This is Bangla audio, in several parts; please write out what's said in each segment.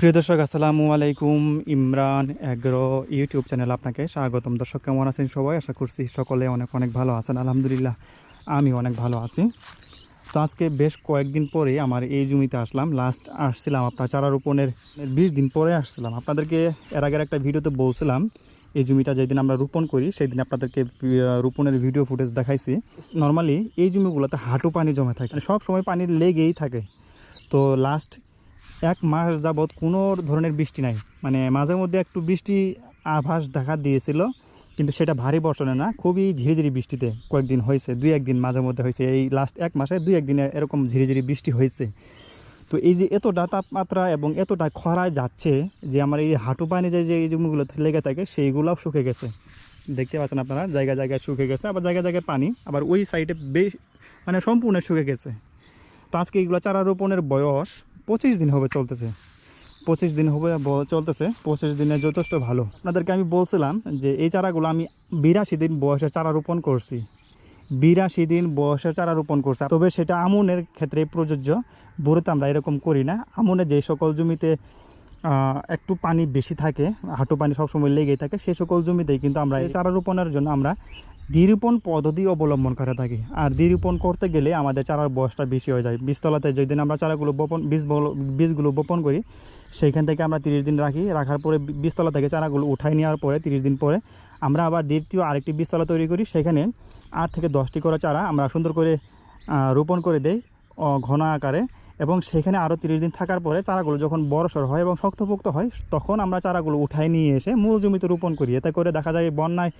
প্রিয় দর্শক, আসসালামু আলাইকুম। ইমরান অ্যাগ্রো ইউটিউব চ্যানেল আপনাকে স্বাগতম। দর্শক, কেমন আছেন সবাই? আশা করছি সকলে অনেক অনেক ভালো আছেন। আলহামদুলিল্লাহ আমি অনেক ভালো আছি। তো আজকে বেশ কয়েকদিন পরে আমার এই জমিতে আসলাম। লাস্ট আসছিলাম আপনার চারা রোপণের বিশ দিন পরে আসছিলাম। আপনাদেরকে এর আগের একটা ভিডিওতে বলছিলাম, এই জমিটা যেদিন আমরা রোপণ করি সেই দিন আপনাদেরকে রোপণের ভিডিও ফুটেজ দেখাইছি। নর্মালি এই জমিগুলোতে হাঁটু পানি জমে থাকে। মানে সব সময় পানি লেগেই থাকে। তো লাস্ট এক মাস যাবৎ কোনো ধরনের বৃষ্টি নাই। মানে মাঝে মধ্যে একটু বৃষ্টি আভাস দেখা দিয়েছিল, কিন্তু সেটা ভারী বর্ষণে না, খুবই ঝিরিঝিরি বৃষ্টিতে কয়েকদিন হয়েছে, দুই একদিন মাঝে মধ্যে হয়েছে। এই লাস্ট এক মাসে দুই একদিনে এরকম ঝিরিঝিরি বৃষ্টি হয়েছে। তো এই যে এতটা তাপমাত্রা এবং এতটা খরায় যাচ্ছে যে আমার এই হাঁটু পানি যে যে এই জমিগুলো লেগে থাকে, সেইগুলোও শুকে গেছে। দেখতে পাচ্ছেন আপনারা জায়গা জায়গায় শুকে গেছে, আবার জায়গায় জায়গায় পানি, আবার ওই সাইডে বেশ মানে সম্পূর্ণ শুকে গেছে। তো আজকে এইগুলো চারা রোপণের বয়স পঁচিশ দিন হবে চলতেছে। পঁচিশ দিন হবে চলতেছে। পঁচিশ দিনে যথেষ্ট ভালো। আপনাদেরকে আমি বলছিলাম যে এই চারাগুলো আমি বিরাশি দিন বয়সে চারা রোপণ করছি। বিরাশি দিন বয়সে চারা রোপণ করছি। তবে সেটা আমনের ক্ষেত্রে প্রযোজ্য। বুড়োতে আমরা এরকম করি না। আমনে যে সকল জমিতে একটু পানি বেশি থাকে, হাঁটু পানি সবসময় লেগেই থাকে সেই সকল জমিতেই কিন্তু আমরা এই চারা রোপণের জন্য আমরা দ্বিরোপণ পদ্ধতি অবলম্বন করে থাকি। আর দ্বিরোপণ করতে গেলে আমাদের চারার বয়সটা বেশি হয়ে যায়। বীজতলাতে যেদিন আমরা চারাগুলো বপন, বীজ বীজগুলো বপন করি, সেইখান থেকে আমরা তিরিশ দিন রাখি। রাখার পরে বীজতলা থেকে চারাগুলো উঠাই নেওয়ার পরে তিরিশ দিন পরে আমরা আবার দ্বিতীয় আরেকটি বীজতলা তৈরি করি। সেখানে আট থেকে দশটি করে চারা আমরা সুন্দর করে রোপণ করে দেই ঘন আকারে। এবং সেখানে আরও তিরিশ দিন থাকার পরে চারাগুলো যখন বড়সড় হয় এবং শক্তপোক্ত হয়, তখন আমরা চারাগুলো উঠাই নিয়ে এসে মূল জমিতে রোপণ করি। এতে করে দেখা যায় বন্যায়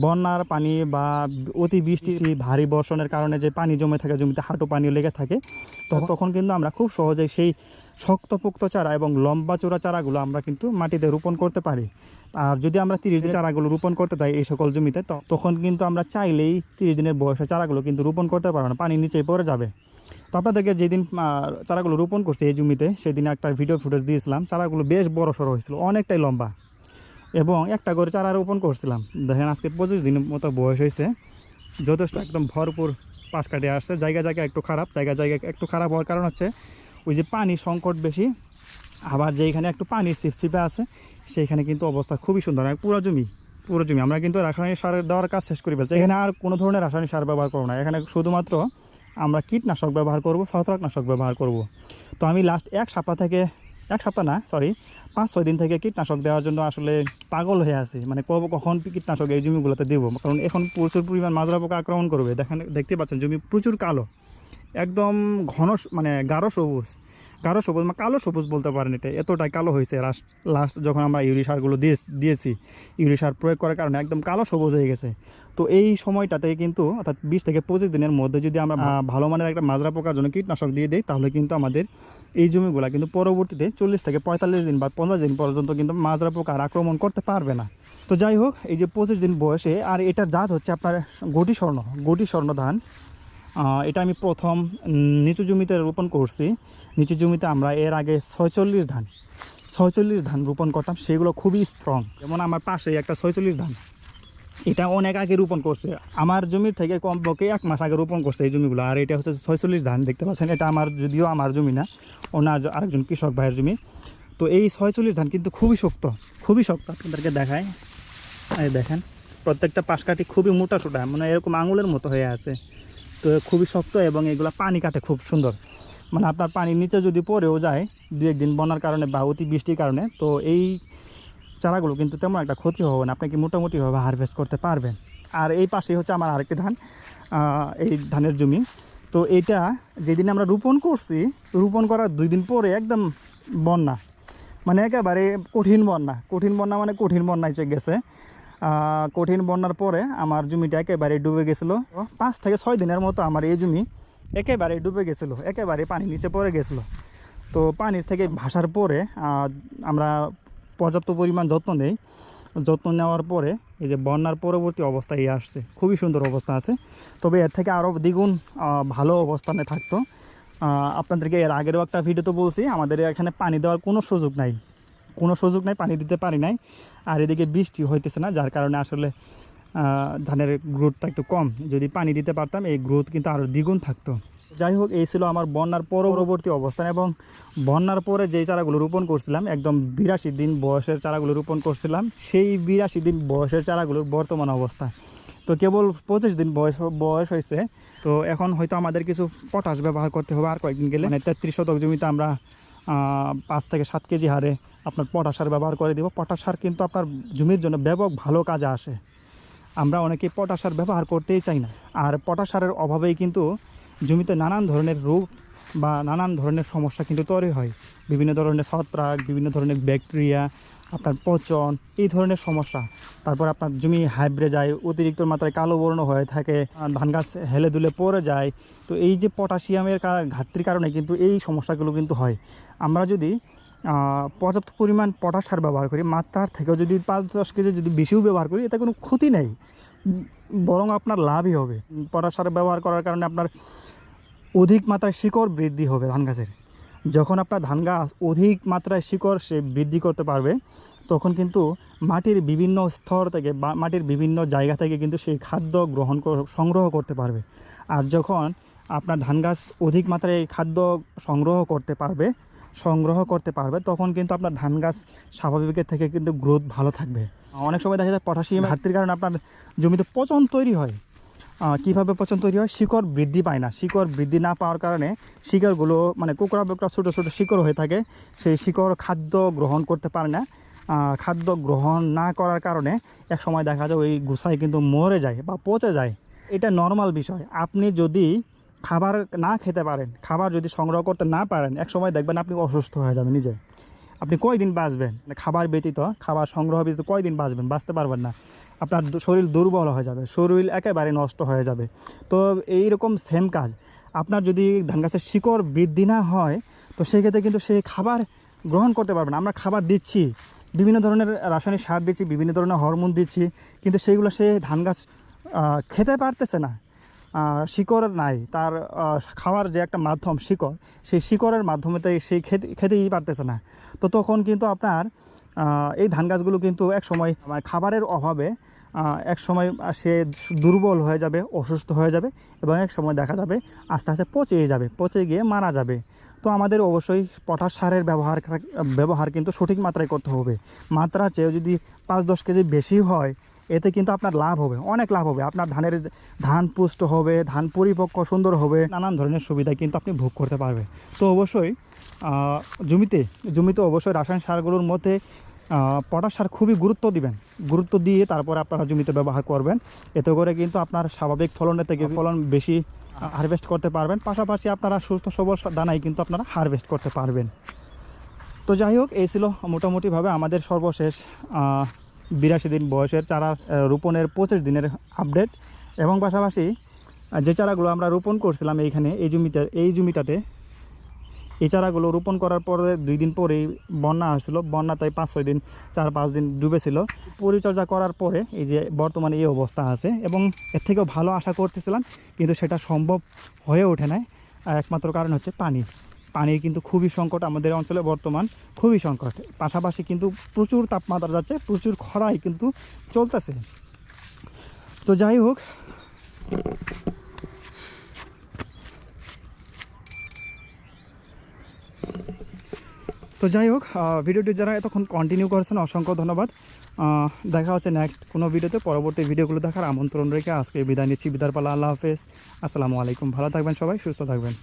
বন্যার পানি বা অতি বৃষ্টি ভারী বর্ষণের কারণে যে পানি জমে থাকে জমিতে হাঁটু পানি লেগে থাকে তো- তখন কিন্তু আমরা খুব সহজেই সেই শক্তপোক্ত চারা এবং লম্বা চূড়া চারাগুলো আমরা কিন্তু মাটিতে রোপণ করতে পারি। আর যদি আমরা তিরিশ দিন চারাগুলো রোপণ করতে চাই এই সকল জমিতে তো- তখন কিন্তু আমরা চাইলেই তিরিশ দিনের বয়সে চারাগুলো কিন্তু রোপণ করতে পারব না পানি নিচেই পড়ে যাবে। তো আপনাদেরকে যেদিন চারাগুলো রোপণ করছে এই জমিতে সেদিন একটা ভিডিও ফুটেজ দিয়েছিলাম। চারাগুলো বেশ বড় সড়ো হয়েছিল অনেকটাই লম্বা। এবং একটা করে চারা রোপণ করছিলাম। দেখেন আজকে পঁচিশ দিন মতো বয়স হয়েছে। যথেষ্ট একদম ভরপুর পাশ কাটে আসছে। জায়গা জায়গা একটু খারাপ, জায়গা জায়গা একটু খারাপ হওয়ার কারণ হচ্ছে ওই যে পানি সংকট বেশি। আবার যেখানে একটু পানি সিপসিপে আছে, সেইখানে কিন্তু অবস্থা খুবই সুন্দর। পুরো জমি পুরো জমি। আমরা কিন্তু রাসায়নিক সার দেওয়ার কাজ শেষ করে ফেলছি। এখানে আর কোনো ধরনের রাসায়নিক সার ব্যবহার করব না। এখানে শুধুমাত্র আমরা কীটনাশক ব্যবহার করব, ছত্রাকনাশক ব্যবহার করব। তো আমি লাস্ট এক সপ্তাহ থেকে, এক সপ্তাহ না সরি পাঁচ ছয় দিন থেকে কীটনাশক দেওয়ার জন্য আসলে পাগল হয়ে আছে। মানে কখন কীটনাশক এই জমিগুলোতে দেবো? কারণ এখন প্রচুর পরিমাণ মাজরা পোকা আক্রমণ করবে। দেখেন, দেখতে পাচ্ছেন জমি প্রচুর কালো। একদম ঘন মানে গাঢ় সবুজ। গাঢ় সবুজ মানে কালো সবুজ বলতে পারেন এটা। এতটাই কালো হয়েছে লাস্ট লাস্ট যখন আমরা ইউরি সারগুলো দিয়ে দিয়েছি। ইউরি সার প্রয়োগ করার কারণে একদম কালো সবুজ হয়ে গেছে। তো এই সময়টাতে কিন্তু অর্থাৎ বিশ থেকে পঁচিশ দিনের মধ্যে যদি আমরা ভালো মানের একটা মাজরা পোকার জন্য কীটনাশক দিয়ে দিই তাহলে কিন্তু আমাদের এই জমিগুলো কিন্তু পরবর্তীতে চল্লিশ থেকে পঁয়তাল্লিশ দিন বা পঞ্চাশ দিন পর্যন্ত কিন্তু মাজরা পোকার আক্রমণ করতে পারবে না। তো যাই হোক এই যে পঁচিশ দিন বয়সে আর এটার জাত হচ্ছে আপনার গটি স্বর্ণ গটি স্বর্ণ ধান এটা আমি প্রথম নিচু জমিতে রোপণ করছি। নিচু জমিতে আমরা এর আগে ছয়চল্লিশ ধান ছয়চল্লিশ ধান রোপণ করতাম, সেগুলো খুবই স্ট্রং যেমন আমার পাশে একটা ছয়চল্লিশ ধান, এটা অনেক আগে রোপণ করছে। আমার জমির থেকে কমপক্ষে এক মাস আগে রোপণ করছে এই জমিগুলো, আর এটা হচ্ছে ছয়চল্লিশ ধান, দেখতে পাচ্ছেন? এটা আমার, যদিও আমার জমি না আর- আরেকজন কৃষক ভাইয়ের জমি। তো এই ছয়চল্লিশ ধান কিন্তু খুবই শক্ত খুবই শক্ত। আপনাদেরকে দেখায় দেখেন, প্রত্যেকটা পাশকাঠি খুবই মোটা সোটা মানে এরকম আঙুলের মতো হয়ে আছে। তো খুবই শক্ত এবং এগুলো পানি কাটে খুব সুন্দর। মানে আপনার পানির নিচে যদি পড়েও যায়, দু একদিন বন্যার কারণে বা অতি বৃষ্টির কারণে, তো এই চারাগুলো কিন্তু তেমন একটা ক্ষতি হবে না। আপনি কি মোটামুটিভাবে হারভেস্ট করতে পারবেন? আর এই পাশেই হচ্ছে আমার আরেকটি ধান এই ধানের জমি। তো এইটা যেদিন আমরা রোপণ করছি, রোপণ করার দুই দিন পরে একদম বন্যা। মানে একেবারে কঠিন বন্যা। কঠিন বন্যা মানে কঠিন বন্যা এসে গেছে। কঠিন বন্যার পরে আমার জমিটা একেবারে ডুবে গেছিল। পাঁচ থেকে ছয় দিনের মতো আমার এই জমি একেবারে ডুবে গেছিল, একেবারে পানি নিচে পড়ে গেছিল। তো পানির থেকে ভাসার পরে আমরা পর্যাপ্ত পরিমাণ যত্ন নেই। যত্ন নেওয়ার পরে এই যে বন্যার পরবর্তী অবস্থায় আসছে, খুবই সুন্দর অবস্থা আছে। তবে এর থেকে আরও দ্বিগুণ ভালো অবস্থানে থাকতো। আপনাদেরকে এর আগেরও একটা ভিডিওতে বলছি, আমাদের এখানে পানি দেওয়ার কোনো সুযোগ নাই। কোনো সুযোগ নাই, পানি দিতে পারি নাই। আর এদিকে বৃষ্টি হইতেছে না, যার কারণে আসলে ধানের গ্রোথটা একটু কম। যদি পানি দিতে পারতাম, এই গ্রোথ কিন্তু আরও দ্বিগুণ থাকতো। যাই হোক, এই ছিল আমার বন্যার পরবর্তী অবস্থান এবং বন্যার পরে যেই চারাগুলো রোপণ করছিলাম, একদম বিরাশি দিন বয়সের চারাগুলো রোপণ করছিলাম, সেই বিরাশি দিন বয়সের চারাগুলোর বর্তমান অবস্থা। তো কেবল পঁচিশ দিন বয়স বয়স হয়েছে। তো এখন হয়তো আমাদের কিছু পটাশ ব্যবহার করতে হবে আর কয়েকদিন গেলে। মানে তেত্রিশ শতক জমিতে আমরা পাঁচ থেকে সাত কেজি হারে আপনার পটাশ সার ব্যবহার করে দিব। পটাশ সার কিন্তু আপনার জমির জন্য ব্যাপক ভালো কাজে আসে। আমরা অনেকে পটাশ সার ব্যবহার করতেই চাই না। আর পটাশ সারের অভাবেই কিন্তু জমিতে নানান ধরনের রোগ বা নানান ধরনের সমস্যা কিন্তু তৈরি হয়। বিভিন্ন ধরনের ছত্রাক, বিভিন্ন ধরনের ব্যাকটেরিয়া, আপনার পচন, এই ধরনের সমস্যা। তারপর আপনার জমি হাইব্রে যায়, অতিরিক্ত মাত্রায় কালো বর্ণ হয়ে থাকে, ধান গাছ হেলে দুলে পড়ে যায়। তো এই যে পটাশিয়ামের ঘাটতির কারণে কিন্তু এই সমস্যাগুলো কিন্তু হয়। আমরা যদি পর্যাপ্ত পরিমাণ পটাশ সার ব্যবহার করি। মাত্রার থেকেও যদি পাঁচ দশ কেজি যদি বেশিও ব্যবহার করি, এতে কোনো ক্ষতি নেই। বরং আপনার লাভই হবে। পটাশ সার ব্যবহার করার কারণে আপনার অধিক মাত্রায় শিকড় বৃদ্ধি হবে ধান গাছের। যখন আপনার ধান গাছ অধিক মাত্রায় শিকড় সে বৃদ্ধি করতে পারবে, তখন কিন্তু মাটির বিভিন্ন স্তর থেকে বা মাটির বিভিন্ন জায়গা থেকে কিন্তু সেই খাদ্য গ্রহণ সংগ্রহ করতে পারবে। আর যখন আপনার ধান গাছ অধিক মাত্রায় খাদ্য সংগ্রহ করতে পারবে সংগ্রহ করতে পারবে, তখন কিন্তু আপনার ধান গাছ স্বাভাবিকের থেকে কিন্তু গ্রোথ ভালো থাকবে। অনেক সময় দেখা যায় পটাশিয়াম ঘাটতির কারণে আপনার জমিতে পচন তৈরি হয়। কীভাবে পচন তৈরি হয়? শিকড় বৃদ্ধি পায় না। শিকড় বৃদ্ধি না পাওয়ার কারণে শিকড়গুলো মানে কোকড়া বেকড়া ছোটো ছোটো শিকড় হয়ে থাকে। সেই শিকড় খাদ্য গ্রহণ করতে পারে না। খাদ্য গ্রহণ না করার কারণে এক সময় দেখা যায় ওই গুছায় কিন্তু মরে যায় বা পচে যায়। এটা নর্মাল বিষয়। আপনি যদি খাবার না খেতে পারেন, খাবার যদি সংগ্রহ করতে না পারেন এক সময় দেখবেন আপনি অসুস্থ হয়ে যাবেন নিজে। আপনি কয়দিন বাঁচবেন? মানে খাবার ব্যতীত, খাবার সংগ্রহ ব্যতীত কয়দিন বাঁচবেন? বাঁচতে পারবেন না। আপনার শরীর দুর্বল হয়ে যাবে, শরীর একেবারে নষ্ট হয়ে যাবে। তো এই রকম সেম কাজ। আপনার যদি ধান গাছের শিকড় বৃদ্ধি না হয়, তো সেক্ষেত্রে কিন্তু সেই খাবার গ্রহণ করতে পারবে না। আমরা খাবার দিচ্ছি, বিভিন্ন ধরনের রাসায়নিক সার দিচ্ছি, বিভিন্ন ধরনের হরমোন দিচ্ছি, কিন্তু সেইগুলো সে ধান গাছ খেতে পারতেছে না। শিকড় নাই। তার খাওয়ার যে একটা মাধ্যম শিকড়, সেই শিকড়ের মাধ্যমে তো সেই খেতে, খেতেই পারতেছে না। তো তখন কিন্তু আপনার এই ধান গাছগুলো কিন্তু এক সময় খাবারের অভাবে এক সময় সে দুর্বল হয়ে যাবে, অসুস্থ হয়ে যাবে এবং এক সময় দেখা যাবে আস্তে আস্তে পচে যাবে, পচে গিয়ে মারা যাবে। তো আমাদের অবশ্যই পটাশ সারের ব্যবহার ব্যবহার কিন্তু সঠিক মাত্রায় করতে হবে। মাত্রা চেয়ে যদি পাঁচ দশ কেজি বেশি হয় এতে কিন্তু আপনার লাভ হবে, অনেক লাভ হবে। আপনার ধানের ধান পুষ্ট হবে, ধান পরিপক্ক, সুন্দর হবে, নানান ধরনের সুবিধা কিন্তু আপনি ভোগ করতে পারবেন। তো অবশ্যই জমিতে জমিতে অবশ্যই রাসায়নিক সারগুলোর মধ্যে পটাশ সার খুবই গুরুত্ব দিবেন। গুরুত্ব দিয়ে তারপরে আপনারা জমিতে ব্যবহার করবেন। এতে করে কিন্তু আপনার স্বাভাবিক ফলনের থেকে ফলন বেশি হারভেস্ট করতে পারবেন। পাশাপাশি আপনারা সুস্থ সবল দানাই কিন্তু আপনারা হারভেস্ট করতে পারবেন। তো যাই হোক, এই ছিল মোটামুটিভাবে আমাদের সর্বশেষ বিরাশি দিন বয়সের চারা রোপণের পঁচিশ দিনের আপডেট এবং পাশাপাশি যে চারাগুলো আমরা রোপণ করছিলাম এইখানে, এই জমিতে এই জমিটাতে, এই চারাগুলো রোপণ করার পরে দুই দিন পরেই বন্যা আসছিল বন্যা তাই পাঁচ ছয় দিন, চার পাঁচ দিন ডুবেছিল। পরিচর্যা করার পরে এই যে বর্তমানে এই অবস্থা আছে এবং এর থেকেও ভালো আশা করতেছিলাম, কিন্তু সেটা সম্ভব হয়ে ওঠে না আর একমাত্র কারণ হচ্ছে পানি। পানির কিন্তু খুবই সংকট আমাদের অঞ্চলে বর্তমান খুবই সংকট। পাশাপাশি কিন্তু প্রচুর তাপমাত্রা যাচ্ছে, প্রচুর খরাই কিন্তু চলতেছে। তো যাই হোক, তো যাই হোক ভিডিওটি যারা এতক্ষণ কন্টিনিউ করেছেন, অসংখ্য ধন্যবাদ। দেখা হচ্ছে নেক্সট কোনো ভিডিওতে। পরবর্তী ভিডিওগুলো দেখার আমন্ত্রণ রেখে আজকে বিদায় নিচ্ছি। বিদার পালা আল্লাহ হাফেজ। আসসালামু আলাইকুম। ভালো থাকবেন সবাই, সুস্থ থাকবেন।